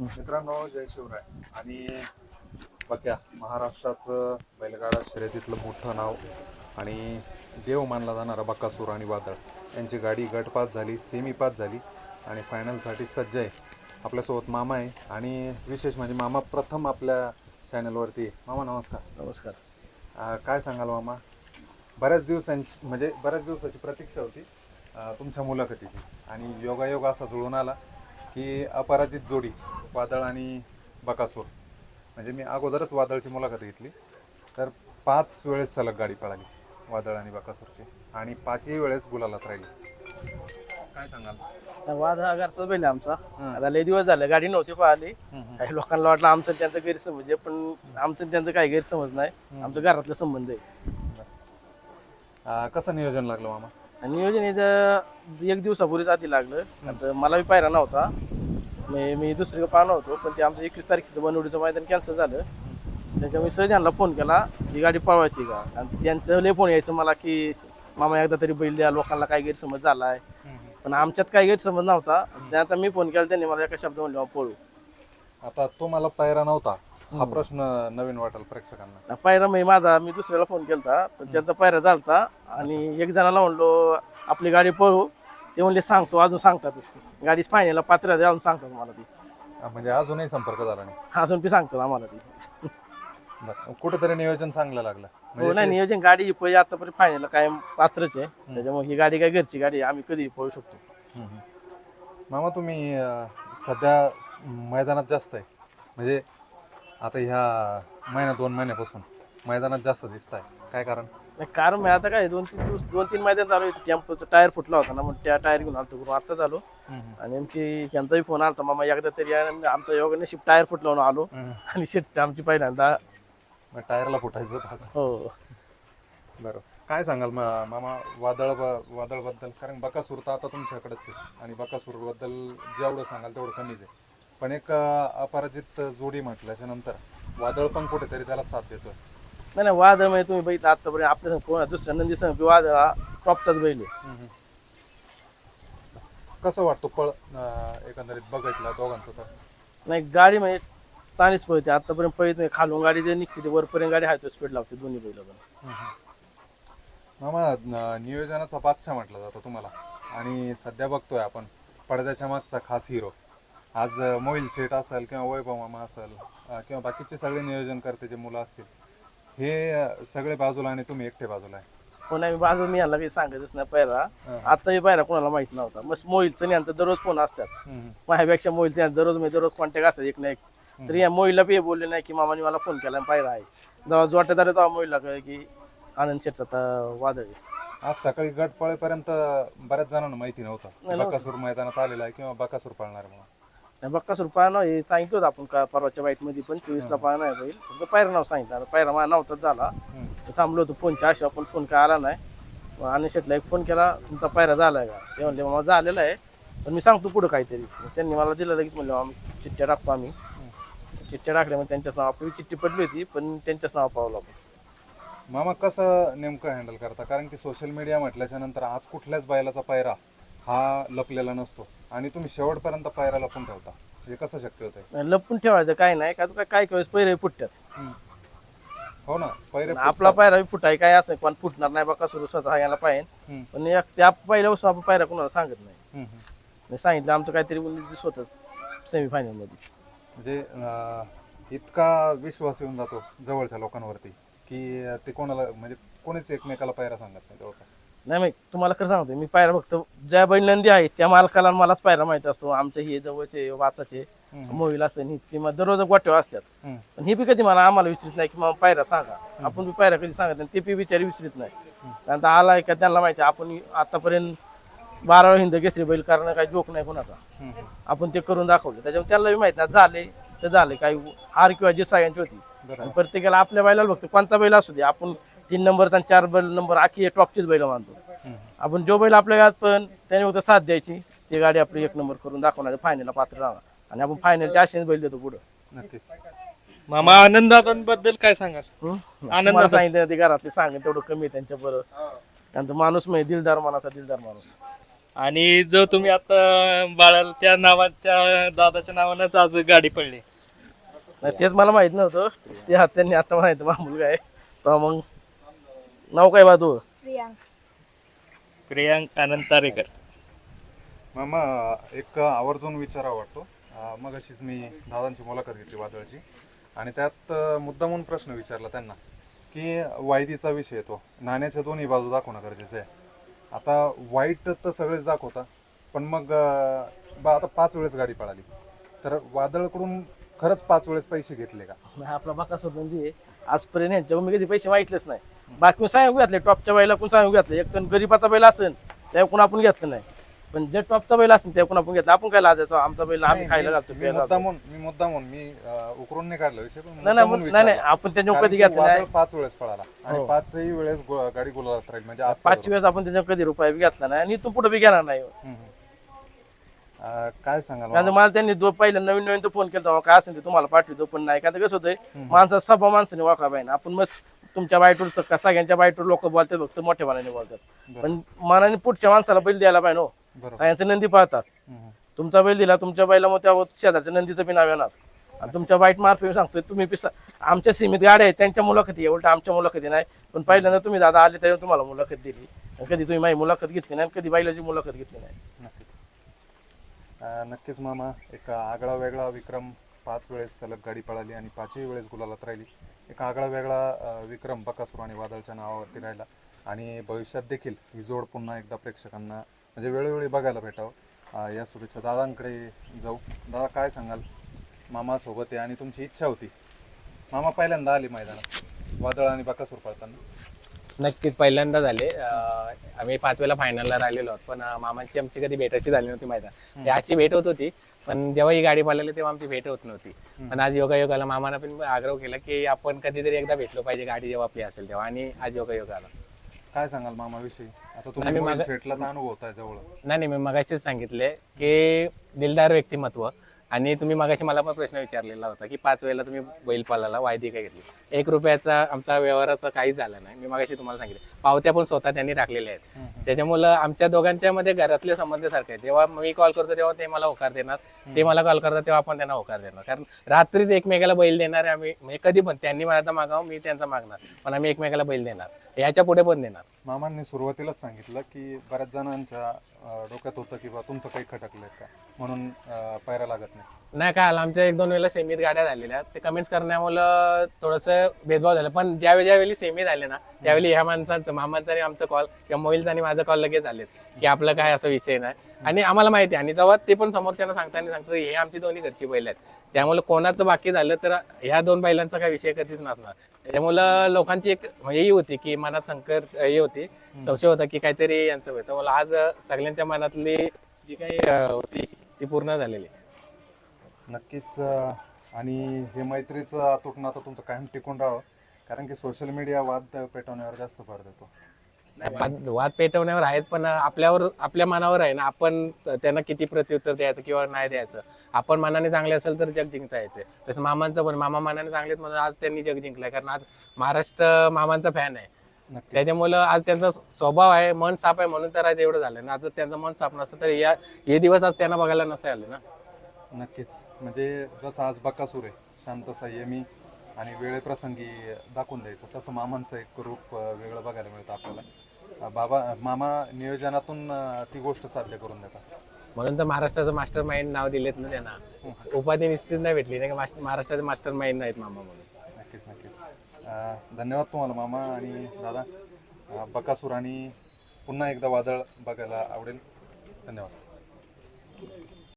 मित्रांनो जय शिवराय. आणि बघा महाराष्ट्राचं बैलगाडा शर्यतीतलं मोठं नाव आणि देव मानला जाणारा बक्कासूर आणि वादळ. यांची गाडी गट पास झाली सेमी पास झाली आणि फायनलसाठी सज्ज आहे. आपल्यासोबत मामा आहे आणि विशेष म्हणजे मामा प्रथम आपल्या चॅनलवरती. मामा नमस्कार. नमस्कार. काय सांगाल मामा? बऱ्याच दिवसांची म्हणजे बऱ्याच दिवसाची प्रतीक्षा होती तुमच्या मुलाखतीची. आणि योगायोग असा जुळून आला की अपराजित जोडी. वादळ आणि बकासूर. म्हणजे मी अगोदरच वादळची मुलाखत घेतली. तर पाच वेळेस सलग गाडी पळाली वादळ आणि बकासूरची. आणि पाचही वेळेस गुलालात राहिली. काय सांगाल? वाद हा घरचाच बैल आहे आमचा. आता लय दिवस झाले गाडी नव्हती पाहिली काही लोकांना वाटलं आमचं आणि त्यांचं गैरसमज आहे पण आमचं आणि त्यांचं काही गैरसमज नाही. आमचं घरातला संबंध आहे. कसं नियोजन लागलं मामा? आणि नियोजन इथं एक दिवसापूर्वीच आधी लागलं. आता मला बी पायरा नव्हता. मी मी दुसरीकडे पाहणार होतो पण ते आमचं एकवीस तारखेचं बनवडीचं मैदान कॅन्सल झालं. त्याच्यामुळे सहज यांना फोन केला ही गाडी पळवायची का? आणि त्यांचं लय फोन यायचं मला की मामा एकदा तरी बैल द्या लोकांना काय गैरसमज झाला आहे पण आमच्यात काही गैरसमज नव्हता. त्यांचा मी फोन केला त्यांनी मला एका शब्द म्हणले पळू. आता तो मला पायरा नव्हता? हा प्रश्न नवीन वाटेल प्रेक्षकांना. पायरा मी माझा मी दुसऱ्याला फोन केलता पण त्यांचा पायरा झालता. आणि एक जणाला म्हणलो आपली गाडी पळू. ते म्हणले सांगतो अजून सांगतातच गाडी फायनलला पात्र जाऊन सांगतात मला ती. म्हणजे अजूनही संपर्क झाला नाही. अजून ती सांगतात आम्हाला ती. बरं कुठेतरी नियोजन चांगलं लागलं. हो नाही नियोजन गाडी पळी आतापर्यंत फायनल काय पात्रच आहे. त्याच्यामुळे ही गाडी काय घरची गाडी आहे, आम्ही कधी पळू शकतो. हम्म. मामा तुम्ही अं, सध्या मैदानात जास्त आहे. म्हणजे आता ह्या महिना दोन महिन्यापासून मैदानात जास्त दिसत आहे काय कारण? नाही कारण मी आता काय दोन तीन दिवस दोन तीन मैदान झालो टेम्पोचा टायर फुटला होता ना मग त्या टायर घेऊन आलतो करून आता झालो. आणि नेमकी त्यांचाही फोन आलता मामा एकदा तरी आमच्या योगाने शिफ्ट टायर फुटला म्हणून आलो. आणि शिफ्ट आमची पहिल्यांदा. मग टायरला फुटायचं होतं. हो. बरं. काय सांगाल मा- मामा वादळ वादळबद्दल? कारण बकासूर तर आता तुमच्याकडेच आहे. आणि बकासूरबद्दल जेवढं सांगाल तेवढं कमीच आहे. पण एक अपराजित जोडी म्हटल्याच्या नंतर वादळ पण कुठेतरी त्याला साथ देतोय. नाही नाही वादळ म्हणजे तुम्ही बघितलं आतापर्यंत. आपल्या संग कोण दुसऱ्या नंदी संग वादळ हा टॉपचाच बैल आहे. कसं वाटतं पळ अं, एकंदरीत बघितलं दोघांचं तर? नाही गाडी म्हणजे चांगलीच पळते. आतापर्यंत पळत नाही. खालून गाडी जे निघते ते वरपर्यंत गाडी हायचं स्पीड लावते दोन्ही बैल पण. मामा न- नियोजनाचा बादशाह म्हटलं जातं तुम्हाला. आणि सध्या बघतोय आपण पडद्याच्या मागचा खास हिरो आज अं, मोहिल शेठ असेल किंवा वैभव मामा असेल अं, किंवा बाकीचे सगळे नियोजन करते जे मुलं असतील हे सगळे बाजूला आणि तुम्ही एकटे बाजूला आहे. पण आम्ही बाजू मी यांना काही सांगतच नाही पहिला. आताही पहिला कोणाला माहीत नव्हता. मग मोहिलचं यांचं दररोज फोन असतात. माझ्यापेक्षा मोहिलचं यांचं दररोज मी दररोज कॉन्टॅक्ट असतात एक ना एक. तरी या मोहिलला बी हे बोलले नाही की मामाने मला फोन केला पायरा आहे. जेव्हा जोटेदार आहे तेव्हा मोहिलला कळलं की आनंद शेटचा आता वादळ आहे. आज सकाळी गट पळेपर्यंत बऱ्याच जणांना माहिती नव्हतं. बकासूर मैदानात आलेला आहे किंवा बकासूर पळणार म्हणून नाही बक्कासूर पाहणं हे सांगितलं होतं आपण का परवाच्या बाईटमध्ये पण चोवीसला पाहणं आहे बैल. फक्त पायरा नाव सांगितलं आता. पायरा माझा नव्हताच झाला. तर थांबलो होतो फोनच्या आशा पण फोन काय आला नाही. मग आणि शेटला एक फोन केला तुमचा पायरा झालाय का? ते म्हणले मला झालेला आहे. पण मी सांगतो पुढं काहीतरी. मग त्यांनी मला दिलं लगेच म्हणलं आम्ही चिठ्ठ्या टाकतो आम्ही. चिठ्ठ्या टाकल्या मग त्यांच्याच नाव आपली चिठ्ठी पडली होती पण त्यांच्याच नाव पावलं आपण मामा कसं नेमकं हँडल करता? कारण की सोशल मीडिया म्हटल्याच्या नंतर आज कुठल्याच बैलाचा पायरा हा लपलेला नसतो. आणि तुम्ही शेवटपर्यंत पायरा लपून ठेवता. हे कसं शक्य होतंय? लपून ठेवायचं काय नाही का काय काय वेळेस पैरे फुटतात. हो ना पैरे आपला पायरा बी फुटाय काय असं पण फुटणार नाही बघा सुरू स्वतः यायला पाहिजे हम्म. पण एक त्या पहिल्यापासून आपण पायरा कोणाला सांगत नाही. हम्म. मी सांगितलं आमचं काहीतरी उन्नीस वीस होतं सेमीफायनलमध्ये. म्हणजे अं, इतका विश्वास येऊन जातो जवळच्या लोकांवरती की ते कोणाला म्हणजे कोणीच एकमेकाला पायरा सांगत नाही जवळपास. नाही मी तुम्हाला खरं सांगतो मी पायरा फक्त ज्या बैल नंदी आहेत त्या मालकाला मलाच पायरा माहिती असतो आमच्या हे जवळचे वाचाचे मोहिल असेल ही किंवा दररोज गोट्या असतात. पण ही बी कधी मला आम्हाला विचारित नाही की मग पायरा सांगा. आपण बी पायरा कधी सांगत नाही ते बी बिचारी विचारित नाही. कारण आलाय का त्यांना माहिती आहे, आपण आतापर्यंत बारा हिंद केसरी बैल कारण काही जोक नाही कोणाचा. आपण ते करून दाखवलं त्याच्यामुळे त्याला बी माहीत नाही झाले तर झाले काही हार किंवा जे सगळ्यांची होती. प्रत्येकाला आपल्या बैलाला बघतो कोणता बैल असू दे आपण तीन नंबर आणि चार बैल नंबर आखी टॉपचीच बैल मानतो. आपण जो बैल आपल्या गावात पण त्याने फक्त साथ द्यायची. ती गाडी आपली एक नंबर करून दाखवणार फायनलला पात्र राहणार. आणि आपण फायनलच्या आशेने बैल देतो पुढं. नक्कीच. मामा आनंदाबद्दल काय सांगाल? तुम्हाला सांगितलं ते घरातले सांगेल तेवढं कमी आहे त्यांच्या बरोबर त्यांचा माणूस म्हणजे दिलदार मनाचा दिलदार माणूस. आणि जो तुम्ही आता बाळाला त्या नावा त्या दादाच्या नावानंच आज गाडी पडली. नाही तेच मला माहीत नव्हतं. ते हा त्यांनी आता माहीत मुलगा आहे. तर मग नाव काय बा तू प्रियांक. प्रियांक आनंद तारेकर. मामा एक आवर्जून विचारा वाटतो. मग अशीच मी दादांची मुलाखत घेतली वादळची आणि त्यात मुद्दामून प्रश्न विचारला त्यांना की वायदीचा विषय येतो नाण्याच्या दोन्ही बाजू दाखवणं गरजेचं आहे. आता वाईट तर सगळेच दाखवता पण मग बा आता पाच वेळेस गाडी पळाली. तर वादळकडून खरंच पाच वेळेस पैसे घेतले का? हा आपला बाका संबंधी आहे. आजपर्यंत यांच्याकडून मी कधी पैसे मागितलेच नाही. बाकी सांगू घातले टॉपच्या बैला कोण सांगू घातलं? एक तर गरीबाचा बैल असेल त्याकडून आपण घेतलं नाही. पण जे टॉपचा बैल असेल त्याकडून आपण घेतलं? आपण काय लाजायचो? आमचा बैल आम्ही खायला घालतो मी प्यायला घालतो. मुद्दामून मी मुद्दामून मी अं, उकरून नाही काढला विषय पण नाही नाही मुद्दामून मग- नाही नाही विचारला. आपण त्याच्यावर कारण कधी की घेतलं वादळ नाही. पाच वेळेस पळाला. आणि हो. पाचही वेळेस गो- गाडी गुलाबात राहील म्हणजे आजचा पाच वेळेस आपण त्याच्यावर कधी रुपये बी घेतला नाही आणि इथून पुढे बी घेणार नाही. हम्म, हम्म. अं, काय सांगाल कारण? मला त्यांनी दो पहिल्या नवीन नवीन तो फोन केला काय असेल ते तुम्हाला पाठवतो पण नाही. का कसं होतंय माणसा सभा माणसाने वाका पाहिजे आपण मस्त तुमच्या बायटूरचं का सगळ्यांच्या बायटूर लोक बोलतात फक्त मोठ्या मनाने बोलतात. पण मनाने पुढच्या माणसाला बैल द्यायला पाहिजे हो. बरोबर. सगळ्यांचे नंदी पाहतात. हम्म, तुमचा बैल दिला तुमच्या बैला मग त्या शेजारच्या नंदीचं बी नाव येणार. आणि तुमच्या बाईट मार्फत सांगतोय तुम्ही पिसा आमच्या सीमित गाड्या आहेत त्यांच्या मुलाखती आहे उलट आमच्या मुलाखती नाही. पण पहिल्यांदा तुम्ही दादा आले त्यावेळी तुम्हाला मुलाखत दिली. आणि कधी तुम्ही माझी मुलाखत घेतली नाही आणि कधी बैलाची मुलाखत घेतली नाही. नक्कीच मामा एक आगळा वेगळा विक्रम पाच वेळेस सलग गाडी पळाली आणि पाचही वेळेस गुलालात राहिली. एक आगळा वेगळा विक्रम बकासूर आणि वादळच्या नावावरती राहिला. आणि भविष्यात देखील ही जोड पुन्हा एकदा प्रेक्षकांना म्हणजे वेळोवेळी बघायला भेटावं. या शुभेच्छा दादांकडे जाऊ. दादा काय सांगाल? मामा सोबत आहे आणि तुमची इच्छा होती. मामा पहिल्यांदा आली मैदानात वादळ आणि बकासूर पळताना. नक्कीच पहिल्यांदा झाले. अं, आम्ही पाच वेळेला फायनलला राहिलेलो आहोत. पण अं, मामांची आमची कधी भेटायची झाली नव्हती मैदान याची भेट होत होती. पण जेव्हा ही गाडी पळाली तेव्हा आमची भेट होत नव्हती. पण आज योगायोगाला मामानं पण आग्रह केला की आपण कधीतरी एकदा भेटलो पाहिजे गाडी जेव्हा आपली असेल तेव्हा. आणि आज योगायोग आला काय सांगाल मामाविषयी? आता तुम्ही मागं- सेटला तर जवळ नाही नाही मी मगाशीच सांगितले की दिलदार व्यक्तिमत्व. आणि तुम्ही मगाशी मला पण प्रश्न विचारलेला होता की पाच वेळेला तुम्ही बैल पालाला वायदी काय घेतली? एक रुपयाचा आमचा व्यवहाराचा काहीच झाला नाही. मी मगाशी तुम्हाला सांगितलं. पावत्या पण स्वतः त्यांनी टाकलेल्या आहेत. त्याच्यामुळं आमच्या दोघांच्या मध्ये घरातले संबंध सारखे आहेत. जेव्हा मी कॉल करतो तेव्हा ते मला होकार देणार. ते मला कॉल करतात तेव्हा आपण त्यांना होकार देणार. कारण रात्रीत एकमेकाला बैल देणार आहे आम्ही. म्हणजे कधी पण त्यांनी माझा मागावं मी त्यांचा मागणार. पण आम्ही एकमेकाला बैल देणार. याच्यापुढे पण देणार. मामांनी सुरुवातीलाच सांगितलं की बऱ्याच जणांच्या अं, डोक्यात होतं की बा तुमचं काही खटकलंय का? म्हणून अं, पायऱ्या लागत नाही नाही काय आलं? आमच्या एक दोन वेळेला सेमीत गाड्या झालेल्या. ते कमेंट्स करण्यामुळं थोडंसं भेदभाव झालं. पण ज्यावेळी ज्यावेळी सेमी झाले ना त्यावेळी ह्या माणसांचं मामांचा आणि आमचा कॉल किंवा मोबाईलचा आणि माझा कॉल लगेच झालेत की आपलं काय असा विषय नाही. आणि आम्हाला माहिती आहे आणि जेव्हा ते पण समोरच्यांना सांगताना सांगतो हे आमची दोन्ही घरची बैल आहेत. त्यामुळे कोणाचं बाकी झालं तर ह्या दोन बैलांचा काही विषय कधीच नसणार. त्यामुळं लोकांची एक हे ही होती की मनात संकर हे होती संशय होता की काहीतरी यांचं होतं. मला आज सगळ्यांच्या मनातली जी काही होती ती पूर्ण झालेली. आहे. नक्कीच आणि हे मैत्रीचं अतूट नातं तुमचं कायम टिकून राहावं. कारण की सोशल मीडिया वाद पेटवण्यावर जास्त भर देतो. वाद वाद पेटवण्यावर आहेच पण आपल्यावर आपल्या मनावर आहे ना आपण त्यांना किती प्रत्युत्तर द्यायचं किंवा नाही द्यायचं. आपण मनाने चांगले असेल तर जग जिंकता येते. तसं मामांचं पण मामा मनाने चांगलेत म्हणून आज त्यांनी जग जिंकलंय. कारण आज महाराष्ट्र मामांचा फॅन आहे. त्याच्यामुळं आज त्यांचा स्वभाव आहे मन साफ आहे म्हणून तर आज एवढं झालं ना आज त्यांचं मन साफ नसतं तर या हे दिवस आज त्यांना बघायला नसते आले ना. नक्कीच. म्हणजे जसं आज बकासूर आहे शांत संयमी आणि वेळेप्रसंगी दाखवून द्यायचं. तसं मामांचं एक रूप वेगळं बघायला मिळतं आपल्याला. बाबा मामा नियोजनातून ती गोष्ट साध्य करून देतात. म्हणून तर महाराष्ट्राचं मास्टर माइंड नाव दिलेत ना त्यांना. उपाधी निश्चित नाही भेटली नाही का? महाराष्ट्राचे मास्टर माइंड नाहीत मामा म्हणून. नक्कीच नक्कीच. धन्यवाद तुम्हाला मामा आणि दादा. बकासूर आणि पुन्हा एकदा वादळ बघायला आवडेल. धन्यवाद.